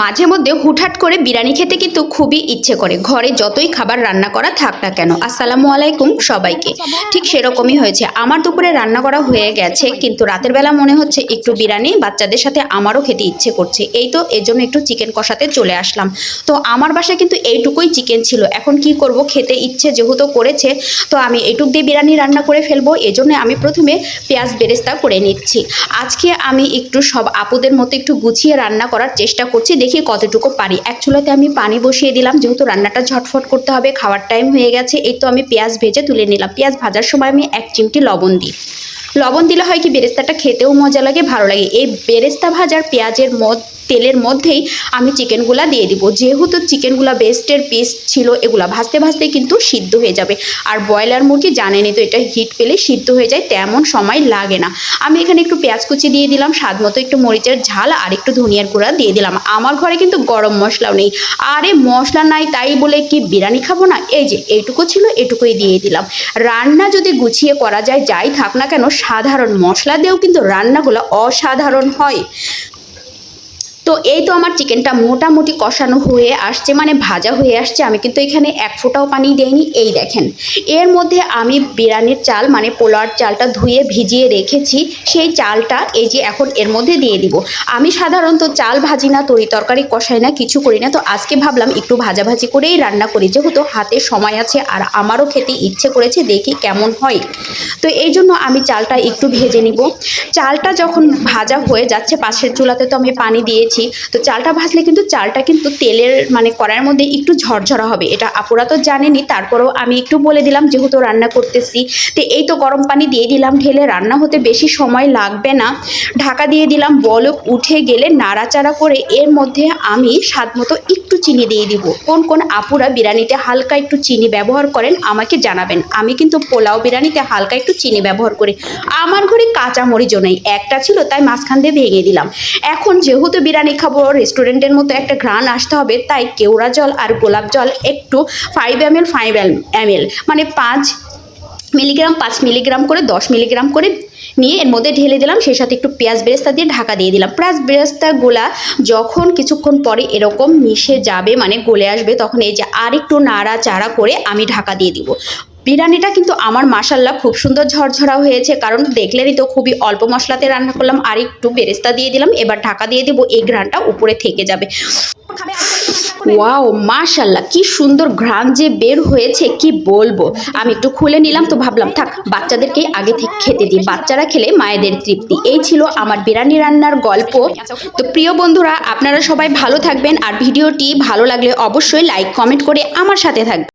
মাঝে মধ্যে হুটহাট করে বিরিয়ানি খেতে কিন্তু খুবই ইচ্ছে করে। ঘরে যতই খাবার রান্না করা থাক না কেন, আসসালামু আলাইকুম সবাইকে। ঠিক সেরকমই হয়েছে। আমার দুপুরে রান্না করা হয়ে গেছে, কিন্তু রাতের বেলা মনে হচ্ছে একটু বিরিয়ানি বাচ্চাদের সাথে আমারও খেতে ইচ্ছে করছে। এই তো, এর জন্য একটু চিকেন কষাতে চলে আসলাম। তো আমার বাসায় কিন্তু এইটুকুই চিকেন ছিল। এখন কি করব, খেতে ইচ্ছে যেহেতু করেছে, তো আমি এইটুক দিয়ে বিরিয়ানি রান্না করে ফেলব। এজন্য আমি প্রথমে পেঁয়াজ বেরেস্তা করে নিচ্ছি। আজকে আমি একটু সব আপুদের মতো একটু গুছিয়ে রান্না করার চেষ্টা করছি। দেখি কতটুকু পারি। এক চুলাতে আমি পানি বসিয়ে দিলাম, যেহেতু রান্নাটা ঝটফট করতে হবে, খাওয়ার টাইম হয়ে গেছে, এই তো আমি পেঁয়াজ ভেজে তুলে নিলাম। পেঁয়াজ ভাজার সময় আমি এক চিমটি লবণ দিই। লবণ দিলে হয় কি, বেরেস্তাটা খেতেও মজা লাগে, ভালো লাগে। এই বেরেস্তা ভাজার পেঁয়াজের মদ তেলের মধ্যেই আমি চিকেনগুলা দিয়ে দিব। যেহেতু চিকেনগুলা বেস্টের পিস ছিল, এগুলা ভাজতে ভাজতে কিন্তু সিদ্ধ হয়ে যাবে। আর ব্রয়লার মুরগি জানেনি তো, এটা হিট পেলে সিদ্ধ হয়ে যায়, তেমন সময় লাগে না। আমি এখানে একটু পেঁয়াজ কুচি দিয়ে দিলাম, স্বাদ মতো একটু মরিচের ঝাল আর একটু ধনিয়ার গুঁড়া দিয়ে দিলাম। আমার ঘরে কিন্তু গরম মশলাও নেই। আরে মশলা নাই তাই বলে কি বিরিয়ানি খাব না? এই যে এইটুকু ছিল, এটুকুই দিয়ে দিলাম। রান্না যদি গুছিয়ে করা যায়, যাই থাক না কেন, সাধারণ মশলা দিয়েও কিন্তু রান্নাগুলো অসাধারণ হয়। তো এই তো আমার চিকেনটা মোটামুটি কষানো হয়ে আসছে মানে ভাজা হয়ে আসছে। আমি কিন্তু এখানে এক ফোঁটাও পানি দেইনি। এই দেখেন, এর মধ্যে আমি বিরিয়ানির চাল মানে পোলার চালটা ধুয়ে ভিজিয়ে রেখেছি। সেই চালটা এই যে এখন এর মধ্যে দিয়ে দিব। আমি সাধারণত চাল ভাজি না, তরি তরকারি কষাই না, কিছু করি না। তো আজকে ভাবলাম একটু ভাজাভাজি করেই রান্না করি। যেহেতু হাতে সময় আছে আর আমারও খেতে ইচ্ছে করেছে, দেখি কেমন হয়। তো এই জন্য আমি চালটা একটু ভেজে নিব। চালটা যখন ভাজা হয়ে যাচ্ছে, পাশের চুলাতে তো আমি পানি দিয়েছি। তো চালটা ভাজলে কিন্তু চালটা কিন্তু তেলের মানে কড়াইয়ের মধ্যে একটু ঝরঝরা হবে, এটা আপুরা তো জানেনি তারপরেও আমি একটু বলে দিলাম যেহেতু রান্না করতেছি, তো এই তো গরম পানি দিয়ে দিলাম, ঢেলে রান্না হতে বেশি সময় লাগবে না, ঢাকা দিয়ে দিলাম বলক, উঠে গেলে নাড়াচাড়া করে এর মধ্যে আমি স্বাদ মতো একটু চিনি দিয়ে দিব, কোন কোন আপুরা বিরিয়ানিতে হালকা একটু চিনি ব্যবহার করেন আমাকে জানাবেন, আমি কিন্তু পোলাও বিরিয়ানিতে হালকা একটু চিনি ব্যবহার করি, আমার ঘরে কাঁচা মরিচও নেই, একটা ছিল তাই মাঝখান দিয়ে ভেঙে দিলাম, এখন যেহেতু বিরিয়ানি খাব রেস্টুরেন্টের মতো একটা ঘ্রাণ আসতে হবে, তাই কেওড়া জল আর গোলাপ জল একটু five M L five M L মানে পাঁচ মিলিগ্রাম পাঁচ মিলিগ্রাম করে, দশ মিলিগ্রাম করে নিয়ে এর মধ্যে ঢেলে দিলাম, সেই সাথে একটু পেঁয়াজ বেরেস্তা দিয়ে ঢাকা দিয়ে দিলাম। পেঁয়াজ বেরেস্তাগুলা যখন কিছুক্ষণ পরে এরকম মিশে যাবে মানে গলে আসবে, তখন এই যে আর একটু নাড়া চাড়া করে আমি ঢাকা দিয়ে দিব। বিরিয়ানিটা কিন্তু আমার মাসাল্লাহ খুব সুন্দর ঝরঝরা হয়েছে, কারণ দেখলেনই তো খুবই অল্প মশলাতে রান্না করলাম, আর একটু বেরেস্তা দিয়ে দিলাম, এবার ঢাকা দিয়ে দেবো, এই ঘ্রানটা উপরে থেকে যাবে। ওয়াও, মাশাল্লাহ, কি সুন্দর ঘ্রাণ যে বের হয়েছে, কি বলব? আমি একটু খুলে নিলাম, তো ভাবলাম, থাক বাচ্চাদেরকেই আগে থেকে খেতে দিই, বাচ্চারা খেলে মায়েদের তৃপ্তি, এই ছিল আমার বিরিয়ানি রান্নার গল্প। তো প্রিয় বন্ধুরা, আপনারা সবাই ভালো থাকবেন, আর ভিডিওটি ভালো লাগলে অবশ্যই লাইক, কমেন্ট করে আমার সাথে থাকবেন।